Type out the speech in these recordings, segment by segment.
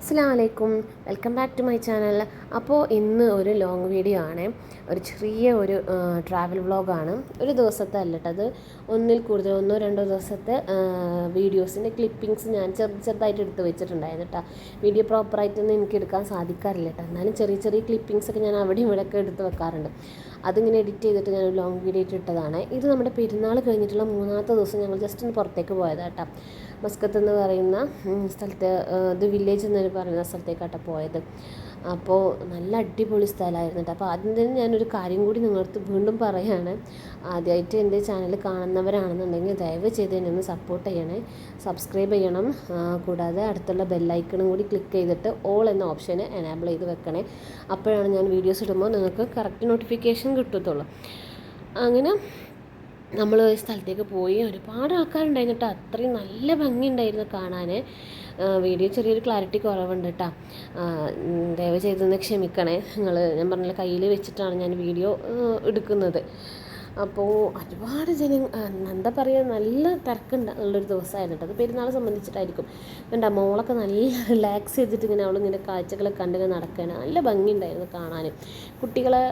അസ്സാം വലൈക്കും welcome back to my channel. അപ്പോൾ ഇന്ന് ഒരു ലോങ് വീഡിയോ ആണ്. ഒരു ചെറിയ ഒരു ട്രാവൽ വ്ളോഗാണ് ഒരു ദിവസത്തെ അല്ല അത് ഒന്നിൽ കൂടുതൽ ഒന്നോ രണ്ടോ ദിവസത്തെ വീഡിയോസിന്റെ ക്ലിപ്പിങ്സ് ഞാൻ ചെറു ചെറുതായിട്ട് എടുത്ത് വെച്ചിട്ടുണ്ടായിരുന്നു കേട്ടോ. വീഡിയോ പ്രോപ്പറായിട്ടൊന്നും എനിക്ക് എടുക്കാൻ സാധിക്കാറില്ല കേട്ടോ. എന്നാലും ചെറിയ ചെറിയ ക്ലിപ്പിങ്സ് ഒക്കെ ഞാൻ അവിടെയും ഇവിടെയൊക്കെ എടുത്ത് വെക്കാറുണ്ട്. അതിങ്ങനെ എഡിറ്റ് ചെയ്തിട്ട് ഞാൻ ലോങ് വീഡിയോ ഇട്ടതാണ്. ഇത് നമ്മുടെ പെരുന്നാൾ കഴിഞ്ഞിട്ടുള്ള മൂന്നാമത്തെ ദിവസം ഞങ്ങൾ ജസ്റ്റ് ഒന്ന് പുറത്തേക്ക് പോയതാണ് കേട്ടോ. മസ്കത്ത് എന്ന് പറയുന്ന സ്ഥലത്ത് ഇത് വില്ലേജ് എന്ന് പറയുന്ന സ്ഥലത്തേക്കാട്ടോ പോയത്. അപ്പോൾ നല്ല അടിപൊളി സ്ഥലമായിരുന്നു കേട്ടോ. അപ്പോൾ ആദ്യം തന്നെ ഞാനൊരു കാര്യം കൂടി നിങ്ങളടുത്ത് വീണ്ടും പറയുകയാണ് ആദ്യമായിട്ട് എന്റെ ചാനൽ കാണുന്നവരാണെന്നുണ്ടെങ്കിൽ ദയവ് ചെയ്ത് എന്നെ ഒന്ന് സപ്പോർട്ട് ചെയ്യണേ. സബ്സ്ക്രൈബ് ചെയ്യണം. കൂടാതെ അടുത്തുള്ള ബെല്ലൈക്കണും കൂടി ക്ലിക്ക് ചെയ്തിട്ട് ഓൾ എന്ന ഓപ്ഷന് എനാബിൾ ചെയ്ത് വെക്കണേ. അപ്പോഴാണ് ഞാൻ വീഡിയോസ് ഇടുമ്പോൾ നിങ്ങൾക്ക് കറക്റ്റ് നോട്ടിഫിക്കേഷൻ കിട്ടത്തുള്ളൂ. അങ്ങനെ നമ്മൾ ഒരു സ്ഥലത്തേക്ക് പോയി ഒരുപാട് ആൾക്കാരുണ്ടായിരുന്നു കേട്ടോ. അത്രയും നല്ല ഭംഗിയുണ്ടായിരുന്നു കാണാൻ വീഡിയോ ചെറിയൊരു ക്ലാരിറ്റി കുറവുണ്ട് കേട്ടോ. ദയവ് ചെയ്തൊന്ന് ക്ഷമിക്കണേ. നിങ്ങൾ ഞാൻ പറഞ്ഞ കയ്യിൽ വെച്ചിട്ടാണ് ഞാൻ വീഡിയോ എടുക്കുന്നത്. അപ്പോൾ ഒരുപാട് ജന എന്താ പറയുക നല്ല തിരക്കുണ്ട് ഉള്ളൊരു ദിവസമായിരുന്നു കേട്ടോ. അത് പെരുന്നാളെ സംബന്ധിച്ചിട്ടായിരിക്കും. എന്റെ മോളൊക്കെ നല്ല റിലാക്സ് ചെയ്തിട്ട് ഇങ്ങനെ അവളിങ്ങനെ കാഴ്ചകളൊക്കെ കണ്ടിങ്ങനെ നടക്കുകയാണ് നല്ല ഭംഗിയുണ്ടായിരുന്നു കാണാൻ കുട്ടികളെ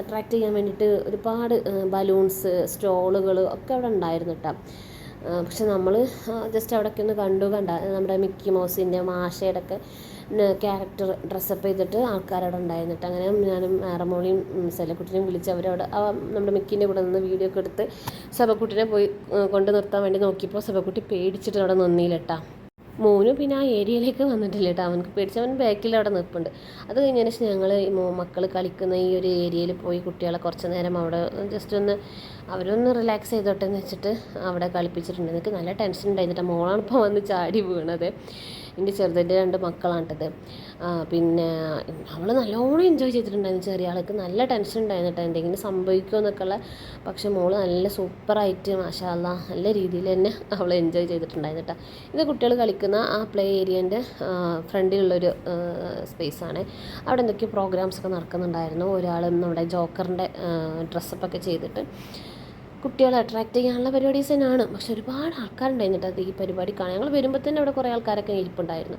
അട്രാക്റ്റ് ചെയ്യാൻ വേണ്ടിയിട്ട് ഒരുപാട് ബലൂൺസ് സ്റ്റോളുകൾ ഒക്കെ അവിടെ ഉണ്ടായിരുന്നു കേട്ടോ. പക്ഷെ നമ്മൾ ജസ്റ്റ് അവിടെയൊക്കെ ഒന്ന് കണ്ടു കണ്ട. നമ്മുടെ മിക്കി മൗസിന്റെ മാഷയുടെ ഒക്കെ ക്യാരക്ടർ ഡ്രസ്സപ്പ് ചെയ്തിട്ട് ആൾക്കാരവിടെ ഉണ്ടായിരുന്നിട്ട് അങ്ങനെ ഞാനും ആറമോളിയും സെലക്കുട്ടിനെയും വിളിച്ച് അവരവിടെ നമ്മുടെ മിക്കിന്റെ കൂടെ നിന്ന് വീഡിയോ ഒക്കെ എടുത്ത് സഭക്കുട്ടിനെ പോയി കൊണ്ട് നിർത്താൻ വേണ്ടി നോക്കിയപ്പോൾ സഭക്കുട്ടി പേടിച്ചിട്ട് അവിടെ നിന്നില്ലട്ടാ. മോനും പിന്നെ ആ ഏരിയയിലേക്ക് വന്നിട്ടില്ല കേട്ടോ അവനക്ക് പേടിച്ച് പേടിച്ചവൻ ബാക്കിൽ അവിടെ നിൽപ്പുണ്ട് അത് കഴിഞ്ഞതിന് ശേഷം ഞങ്ങൾ മക്കൾ കളിക്കുന്ന ഈ ഒരു ഏരിയയിൽ പോയി കുട്ടികളെ കുറച്ച് നേരം അവിടെ ജസ്റ്റ് ഒന്ന് അവരൊന്ന് റിലാക്സ് ചെയ്തോട്ടെ എന്ന് വെച്ചിട്ട് അവിടെ കളിപ്പിച്ചിട്ടുണ്ട്. എനിക്ക് നല്ല ടെൻഷൻ ഉണ്ടായിരുന്നിട്ട് മോളാണ് ഇപ്പോൾ വന്ന് ചാടി വീണത്. എന്റെ ചെറുതിന്റെ രണ്ട് മക്കളാണിട്ടത്. പിന്നെ അവൾ നല്ലോണം എൻജോയ് ചെയ്തിട്ടുണ്ടായിരുന്നു. ചെറിയ ആൾക്ക് നല്ല ടെൻഷൻ ഉണ്ടായിരുന്നു കേട്ടോ എന്തെങ്കിലും സംഭവിക്കുമോ എന്നൊക്കെയുള്ള പക്ഷെ മോൾ നല്ല സൂപ്പറായിട്ട് മാഷാല്ല നല്ല രീതിയിൽ തന്നെ അവൾ എൻജോയ് ചെയ്തിട്ടുണ്ടായിരുന്നു കേട്ടോ ഇത് കുട്ടികൾ കളിക്കുന്ന ആ പ്ലേ ഏരിയന്റെ ഫ്രണ്ടിലുള്ളൊരു സ്പേസാണ് അവിടെ എന്തൊക്കെയോ പ്രോഗ്രാംസ് ഒക്കെ നടക്കുന്നുണ്ടായിരുന്നു. ഒരാൾ നമ്മുടെ ജോക്കറിന്റെ ഡ്രസ്സപ്പൊക്കെ ചെയ്തിട്ട് കുട്ടികളെ അട്രാക്റ്റ് ചെയ്യാനുള്ള പരിപാടീസ് തന്നെയാണ് പക്ഷെ ഒരുപാട് ആൾക്കാരുണ്ടായിരുന്നു കേട്ടോ ഈ പരിപാടി കാണാൻ. ഞങ്ങൾ വരുമ്പോൾ തന്നെ അവിടെ കുറേ ആൾക്കാരൊക്കെ ഇരിപ്പുണ്ടായിരുന്നു.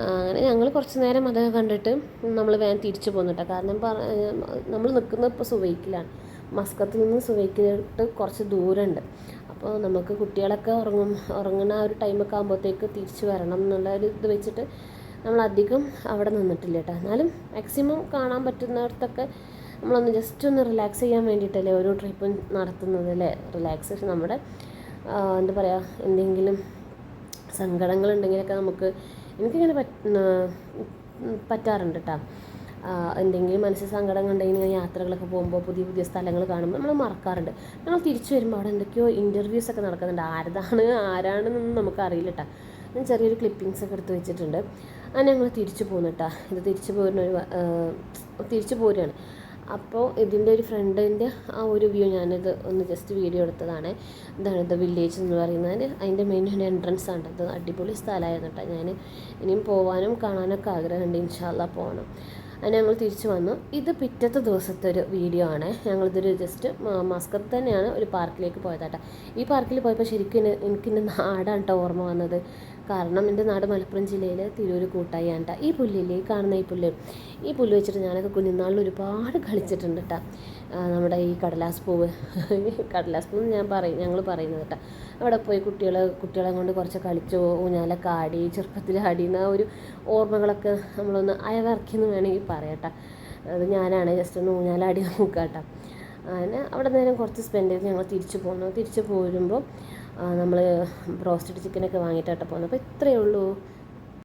അങ്ങനെ ഞങ്ങൾ കുറച്ച് നേരം അത് കണ്ടിട്ട് നമ്മൾ വേഗം തിരിച്ചു പോന്നിട്ടോ. കാരണം നമ്മൾ നിൽക്കുന്നത് ഇപ്പോൾ സുവൈക്കിലാണ്. മസ്കത്തിൽ നിന്ന് സുവൈക്കിലോട്ട് കുറച്ച് ദൂരമുണ്ട്. അപ്പോൾ നമുക്ക് കുട്ടികളൊക്കെ ഉറങ്ങും ഉറങ്ങുന്ന ആ ഒരു ടൈമൊക്കെ ആകുമ്പോഴത്തേക്ക് തിരിച്ചു വരണം എന്നുള്ള ഒരു ഇത് വെച്ചിട്ട് നമ്മളധികം അവിടെ നിന്നിട്ടില്ല കേട്ടോ. എന്നാലും മാക്സിമം കാണാൻ പറ്റുന്നിടത്തൊക്കെ നമ്മളൊന്ന് ജസ്റ്റ് ഒന്ന് റിലാക്സ് ചെയ്യാൻ വേണ്ടിയിട്ടല്ലേ ഓരോ ട്രിപ്പും നടത്തുന്നത് അല്ലേ? റിലാക്സേഷൻ നമ്മുടെ എന്താ പറയുക എന്തെങ്കിലും സങ്കടങ്ങളുണ്ടെങ്കിലൊക്കെ നമുക്ക് എനിക്കിങ്ങനെ പറ്റാറുണ്ട് കേട്ടോ എന്തെങ്കിലും മനസ്സിൽ സങ്കടം ഉണ്ടെങ്കിൽ യാത്രകളൊക്കെ പോകുമ്പോൾ പുതിയ പുതിയ സ്ഥലങ്ങൾ കാണുമ്പോൾ നമ്മൾ മറക്കാറുണ്ട്. നമ്മൾ തിരിച്ചു വരുമ്പോൾ അവിടെ എന്തൊക്കെയോ ഇന്റർവ്യൂസ് ഒക്കെ നടക്കുന്നുണ്ട്. ആരതാണ് ആരാണെന്നൊന്നും നമുക്ക് അറിയില്ല കേട്ടോ ഞാൻ ചെറിയൊരു ക്ലിപ്പിങ്സ് ഒക്കെ എടുത്ത് വെച്ചിട്ടുണ്ട്. അങ്ങനെ ഞങ്ങൾ തിരിച്ചു പോകുന്നു കേട്ടോ ഇത് തിരിച്ചു പോരുന്ന ഒരു തിരിച്ചു പോരുകയാണ് അപ്പോൾ ഇതിന്റെ ഒരു ഫ്രണ്ടിന്റെ ആ ഒരു വ്യൂ ഞാനിത് ഒന്ന് ജസ്റ്റ് വീഡിയോ എടുത്തതാണ്. ഇതാണ് ദ വില്ലേജ് എന്ന് പറയുന്നത്. അതിന്റെ മെയിൻ എൻട്രൻസ് ആണ്. അത് അടിപൊളി സ്ഥലമായിരുന്നു കേട്ടോ ഞാൻ ഇനിയും പോകാനും കാണാനൊക്കെ ആഗ്രഹമുണ്ട്. ഇൻഷാല്ല പോകണം അങ്ങനെ ഞങ്ങൾ തിരിച്ചു വന്നു. ഇത് പിറ്റത്തെ ദിവസത്തെ ഒരു വീഡിയോ ആണ്. ഞങ്ങളിതൊരു ജസ്റ്റ് മസ്കത്ത് തന്നെയാണ് ഒരു പാർക്കിലേക്ക് പോയതാട്ടോ ഈ പാർക്കിൽ പോയപ്പോൾ ശരിക്കും എനിക്കിന്റെ നാടാണ് കേട്ടോ ഓർമ്മ വന്നത്. കാരണം എന്റെ നാട് മലപ്പുറം ജില്ലയിൽ തിരൂർ കൂട്ടായാണ്ട കേട്ടോ ഈ പുല്ലില്ലേ ഈ കാണുന്ന ഈ പുല്ല്. ഈ പുല്ല് വെച്ചിട്ട് ഞാനൊക്കെ കുഞ്ഞുനാളിൽ ഒരുപാട് കളിച്ചിട്ടുണ്ട് കേട്ടോ നമ്മുടെ ഈ കടലാസ് പൂവ്. കടലാസ് പൂവ് ഞാൻ പറയും ഞങ്ങൾ പറയുന്നത് കേട്ടോ അവിടെ പോയി കുട്ടികൾ കുട്ടികളെ കൊണ്ട് കുറച്ച് കളിച്ചു ഊഞ്ഞാലൊക്കെ ആടി ചെറുപ്പത്തിൽ ആടിയുന്ന ഒരു ഓർമ്മകളൊക്കെ നമ്മളൊന്ന് അയവിറക്കിയെന്ന് വേണമെങ്കിൽ പറയട്ടെ അത് ഞാനാണ് ജസ്റ്റ് ഒന്ന് ഊഞ്ഞാലാടി നോക്കാം കേട്ടോ അങ്ങനെ അവിടെ നേരം കുറച്ച് സ്പെൻഡ് ചെയ്ത് ഞങ്ങൾ തിരിച്ചു പോന്നു. തിരിച്ചു പോരുമ്പോൾ നമ്മൾ ബ്രോസ്റ്റഡ് ചിക്കനൊക്കെ വാങ്ങിയിട്ടാട്ടോ പോകുന്നത് അപ്പോൾ ഇത്രയേ ഉള്ളൂ.